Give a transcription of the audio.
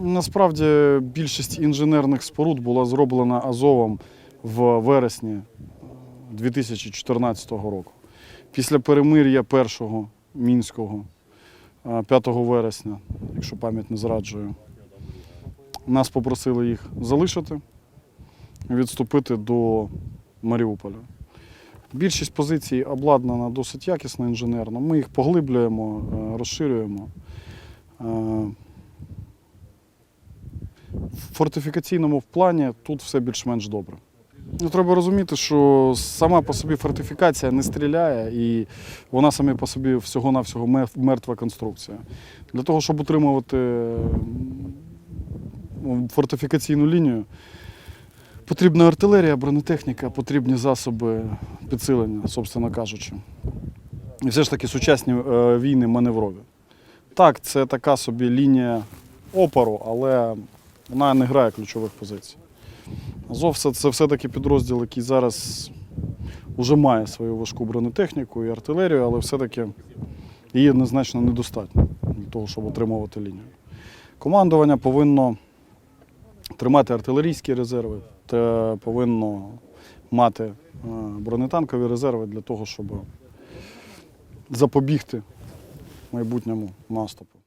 Насправді більшість інженерних споруд була зроблена Азовом в вересні 2014 року. Після перемир'я першого мінського е, 5 вересня, якщо пам'ять не зраджує, нас попросили їх залишити, відступити до Маріуполя. Більшість позицій обладнана досить якісно інженерно. Ми їх поглиблюємо, е, розширюємо. В фортифікаційному плані тут все більш-менш добре. Ну, треба розуміти, що сама по собі фортифікація не стріляє, і вона сама по собі всього-навсього мертва конструкція. Для того, щоб утримувати фортифікаційну лінію, потрібна артилерія, бронетехніка, потрібні засоби підсилення, собственно кажучи. І все ж таки сучасні е, війни маневрові. Так, це така собі лінія опору, але вона не грає ключових позицій. Азов це, все-таки підрозділ, який зараз вже має свою важку бронетехніку і артилерію, але все-таки її однозначно недостатньо для того, щоб отримувати лінію. Командування повинно тримати артилерійські резерви, та повинно мати е, бронетанкові резерви для того, щоб запобігти майбутньому наступу.